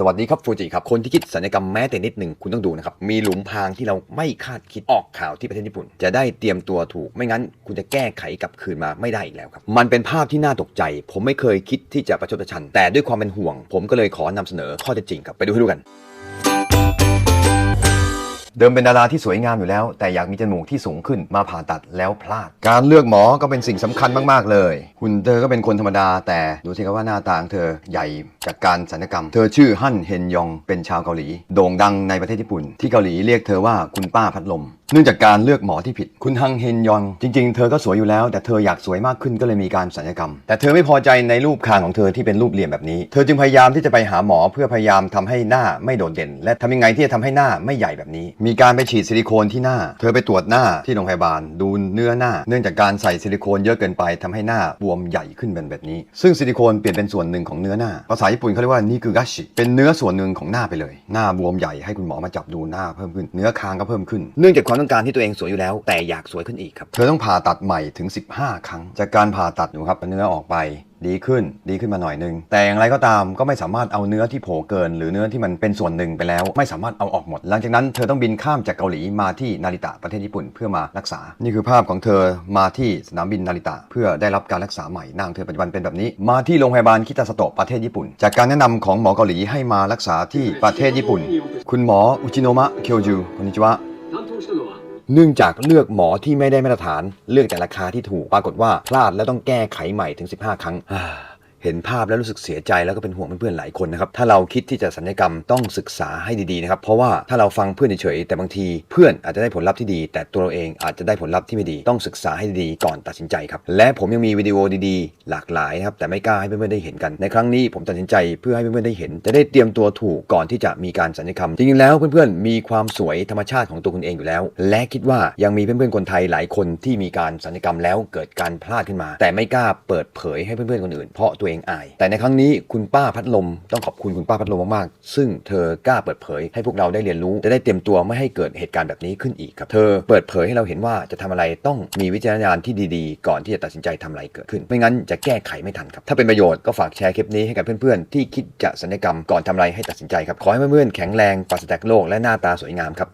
สวัสดีครับฟูจิครับ คนที่คิดสัญญกรรมแม้แต่นิดหนึ่งคุณต้องดูนะครับ มีหลุมพรางที่เราไม่คาดคิดออกข่าวที่ประเทศญี่ปุ่น จะได้เตรียมตัวถูก ไม่งั้นคุณจะแก้ไขกลับคืนมาไม่ได้อีกแล้วครับ มันเป็นภาพที่น่าตกใจ ผมไม่เคยคิดที่จะประชดประชัน แต่ด้วยความเป็นห่วง ผมก็เลยขอนำเสนอข้อเท็จจริงครับไปดูให้ดูกัน เดิมเป็นดาราที่สวยงามอยู่แล้ว แต่อยากมีจมูกที่สูงขึ้นมาผ่าตัดแล้วพลาด การเลือกหมอก็เป็นสิ่งสำคัญมากๆเลยหุ่นเธอก็เป็นคนธรรมดา แต่ดูสิครับว่าหน้าตาของเธอใหญ่จากการศัลยกรรม เธอชื่อฮั่นเฮนยองเป็นชาวเกาหลี โด่งดังในประเทศญี่ปุ่น ที่เกาหลีเรียกเธอว่าคุณป้าพัดลม เนื่องจากการเลือกหมอที่ผิด คุณฮังเฮนยอง จริง ๆ เธอก็สวยอยู่แล้ว แต่เธออยากสวยมากขึ้นก็เลยมีการศัลยกรรม แต่เธอไม่พอใจในรูปคางของเธอที่เป็นรูปเหลี่ยมแบบนี้ เธอจึงพยายามที่จะไปหาหมอเพื่อพยายามทำให้หน้าไม่โดดเด่น และทำยังไงที่จะทำให้หน้าไม่ใหญ่แบบนี้ มีการไปฉีดซิลิโคนที่หน้า เธอไปตรวจหน้าที่โรงพยาบาล ดูเนื้อหน้า เนื่องจากการใส่ซิลิโคนเยอะเกินไปทำให้หน้าบวมใหญ่ขึ้นเป็นแบบนี้ ซึ่งซิลิโคนเปลี่ยนเป็นส่วนหนึ่งของเนื้อหน้า ภาษาญี่ปุ่นเขาเรียกว่านิกุกัชิเป็นเนื้อส่วนหนึ่งของหน้าไปเลย หน้าบวมใหญ่ให้คุณหมอมาจับดูหน้าเพิ่มขึ้น เนื้อคางก็เพิ่มขึ้น เนื่องจากความความต้องการที่ตัวเองสวยอยู่แล้ว แต่อยากสวยขึ้นอีกครับ เธอต้องผ่าตัดใหม่ถึง 15 ครั้ง จากการผ่าตัดหนูครับเนื้อออกไปดีขึ้นดีขึ้นมาหน่อยนึง แต่อย่างไรก็ตามก็ไม่สามารถเอาเนื้อที่โผล่เกิน หรือเนื้อที่มันเป็นส่วนหนึ่งไปแล้ว ไม่สามารถเอาออกหมด หลังจากนั้นเธอต้องบินข้ามจากเกาหลีมาที่นาริตะประเทศญี่ปุ่นเพื่อมารักษา นี่คือภาพของเธอมาที่สนามบินนาริตะเพื่อได้รับการรักษาใหม่นางเธอปัจจุบันเป็นแบบนี้ มาที่โรงพยาบาลคิตาสโตะประเทศญี่ปุ่น จากการแนะนำของหมอเกาหลีให้มารักษาที่ประเทศญี่ปุ่น คุณหมออุจิโนมะเคียวจูคนนี้จวะ เนื่องจากเลือกหมอที่ไม่ได้มาตรฐาน เลือกแต่ราคาที่ถูกปรากฏว่าพลาดแล้วต้องแก้ไขใหม่ถึง 15 ครั้ง เห็นภาพแล้วรู้สึกเสียใจแล้วก็เป็นห่วงเพื่อนๆหลายคนนะครับถ้าเราคิดที่จะสัญญกรรมต้องศึกษาให้ดีๆนะครับเพราะว่าถ้าเราฟังเพื่อนเฉยๆแต่บางทีเพื่อนอาจจะได้ผลลัพธ์ที่ดี แต่ตัวเราเองอาจจะได้ผลลัพธ์ที่ไม่ดีต้องศึกษาให้ดีก่อนตัดสินใจครับและผมยังมีวิดีโอดีๆ หลากหลายนะครับแต่ไม่กล้าให้เพื่อนๆได้เห็นกันในครั้งนี้ผมตัดสินใจเพื่อให้เพื่อนๆได้เห็น จะได้เตรียมตัวถูกก่อนที่จะมีการสัญญกรรมจริงๆแล้วเพื่อนๆมีความสวยธรรมชาติของตัวคุณเองอยู่แล้ว และคิดว่ายังมีเพื่อนๆคนไทยหลายคนที่มีการสัญญกรรมแล้วเกิดการพลาดขึ้นมา แต่ไม่กล้าเปิดเผยให้เพื่อนๆคนอื่นเพราะตัวเองอาย แต่ในครั้งนี้คุณป้าพัดลมต้องขอบคุณคุณป้าพัดลมมากๆ ซึ่งเธอกล้าเปิดเผย ให้พวกเราได้เรียนรู้จะได้เตรียมตัวไม่ให้เกิดเหตุการณ์แบบนี้ขึ้นอีกครับ เธอเปิดเผยให้เราเห็นว่าจะทำอะไรต้องมีวิจารณญาณที่ดีๆ ก่อนที่จะตัดสินใจทำอะไรเกิดขึ้น ไม่งั้นจะแก้ไขไม่ทันครับ ถ้าเป็นประโยชน์ก็ฝากแชร์คลิปนี้ให้กับเพื่อนๆที่คิดจะศัลยกรรมก่อนทำอะไรให้ตัดสินใจครับขอให้เพื่อนๆแข็งแรงปราศจากโรคและหน้าตาสวยงามครับ